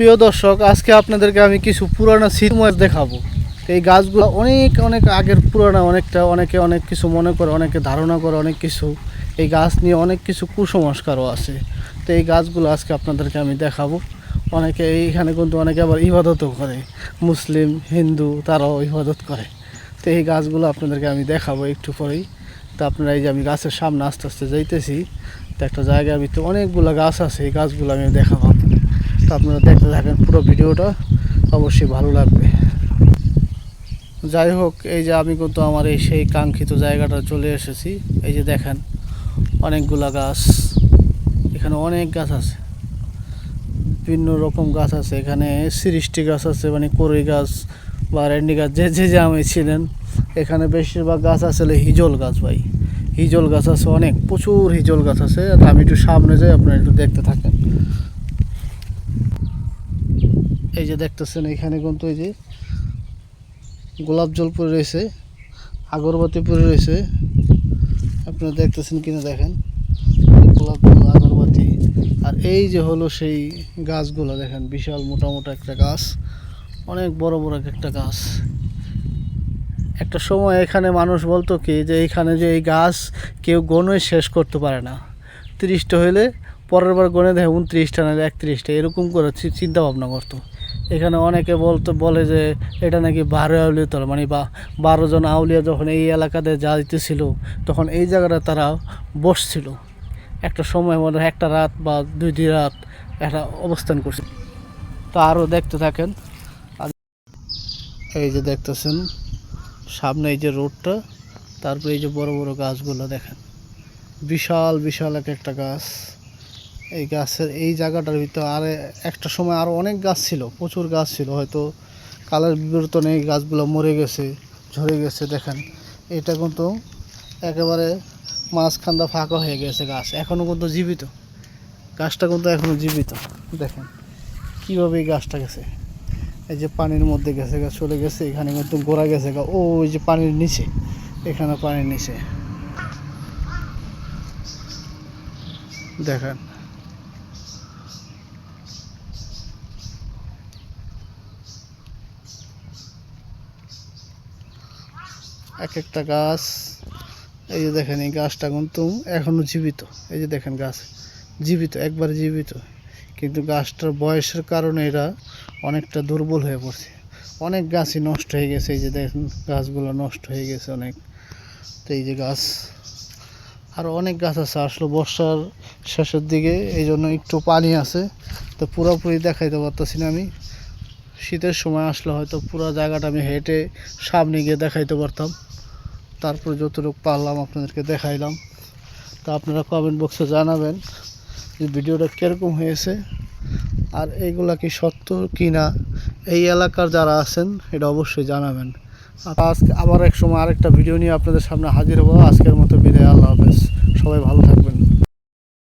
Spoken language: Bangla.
প্রিয় দর্শক, আজকে আপনাদেরকে আমি কিছু পুরানো শীতময় দেখাবো। এই গাছগুলো অনেক অনেক আগের পুরানো, অনেকটা অনেকে অনেক কিছু মনে করে, অনেকে ধারণা করে, অনেক কিছু। এই গাছ নিয়ে অনেক কিছু কুসংস্কারও আছে। তো এই গাছগুলো আজকে আপনাদেরকে আমি দেখাবো। অনেকে এইখানে কিন্তু অনেকে আবার ইবাদতও করে। মুসলিম, হিন্দু, তারাও ইবাদত করে। তো এই গাছগুলো আপনাদেরকে আমি দেখাবো একটু পরেই। তো আপনারা এই যে আমি গাছের সামনে আস্তে আস্তে যাইতেছি, তো একটা জায়গার ভিতরে অনেকগুলো গাছ আছে, এই গাছগুলো আমি দেখাবো। তো আপনারা দেখতে থাকেন পুরো ভিডিওটা, অবশ্যই ভালো লাগবে। যাই হোক, এই যে আমি কিন্তু আমার এই সেই কাঙ্ক্ষিত জায়গাটা চলে এসেছি। এই যে দেখেন, অনেকগুলা গাছ, এখানে অনেক গাছ আছে। বিভিন্ন রকম গাছ আছে, এখানে সিরিষ্টি গাছ আছে মানে কড়ই গাছ বা রেন্ডি গাছ, যে যে যে আমি ছিলেন, এখানে বেশিরভাগ গাছ আছে হলো হিজল গাছ ভাই। হিজল গাছ আছে অনেক, প্রচুর হিজল গাছ আছে। আমি একটু সামনে যাই, আপনারা একটু দেখতে থাকেন। এই যে দেখতেছেন, এখানে কিন্তু এই যে গোলাপ জল পরে রয়েছে, আগরবাতি পরে রয়েছে। আপনারা দেখতেছেন কিনা দেখেন? গোলাপ জল, আগরবাতি। আর এই যে হলো সেই গাছগুলো, দেখেন, বিশাল মোটা মোটা একটা গাছ, অনেক বড় বড় একটা গাছ। একটা সময় এখানে মানুষ বলতো কি, যে এইখানে যে এই গাছ কেউ গনে শেষ করতে পারে না। তিরিশটা হইলে পরের বার গনে দেখে উনত্রিশটা নাহলে একত্রিশটা, এরকম করে চিন্তা ভাবনা করতো। এখানে অনেকে বলতো, বলে যে এটা নাকি বারো আউলিয়া তলা মানে বা বারো জন আউলিয়া যখন এই এলাকাতে যাইতেছিল তখন এই জায়গাটা তারা বসছিল। একটা সময় মনে একটা রাত বা দুই দুই রাত একটা অবস্থান করছে। তা আরও দেখতে থাকেন। এই যে দেখতেছেন, সামনে এই যে রোডটা, তারপরে এই যে বড় বড় গাছগুলো দেখেন। বিশাল বিশাল এক একটা গাছ। এই গাছের এই জায়গাটার ভিতরে আর একটা সময় আরও অনেক গাছ ছিল, প্রচুর গাছ ছিল, হয়তো কালের বিবর্তনে এই গাছগুলো মরে গেছে, ঝরে গেছে, দেখেন। এটা কিন্তু একেবারে মাঝখানটা ফাঁকা হয়ে গেছে গাছ এখনও কিন্তু জীবিত। গাছটা কিন্তু এখনও জীবিত, দেখেন। কীভাবে এই গাছটা গেছে? এই যে পানির মধ্যে গেছে গা, চলে গেছে, এখানে কিন্তু গোড়া গেছে গা, ও ওই যে পানির নিচে, এখানে পানির নিচে। দেখেন এক একটা গাছ। এই যে দেখেন এই গাছটা কিন্তু এখনও জীবিত। এই যে দেখেন গাছ, জীবিত, একবার জীবিত। কিন্তু গাছটার বয়সের কারণে এরা অনেকটা দুর্বল হয়ে পড়ছে। অনেক গাছই নষ্ট হয়ে গেছে। এই যে দেখেন, গাছগুলো নষ্ট হয়ে গেছে অনেক। তো এই যে গাছ আরও অনেক গাছ আছে। আসলে বর্ষার শেষের দিকে এই জন্য একটু পানি আছে। তো পুরোপুরি দেখাইতে পারতেছি না আমি। শীতের সময় আসলে হয়তো পুরো জায়গাটা আমি হেঁটে সামনে গিয়ে দেখাইতে পারতাম। তারপরে যতটুকু পারলাম আপনাদেরকে দেখাইলাম। তা আপনারা কমেন্ট বক্সে জানাবেন যে ভিডিওটা কীরকম হয়েছে আর এইগুলা কি সত্য কি না এই এলাকার যারা আছেন, এটা অবশ্যই জানাবেন। আজকে আবার এক সময় আরেকটা ভিডিও নিয়ে আপনাদের সামনে হাজির হব। আজকের মতো বিদায়, আল্লাহ হাফেজ। সবাই ভালো থাকবেন।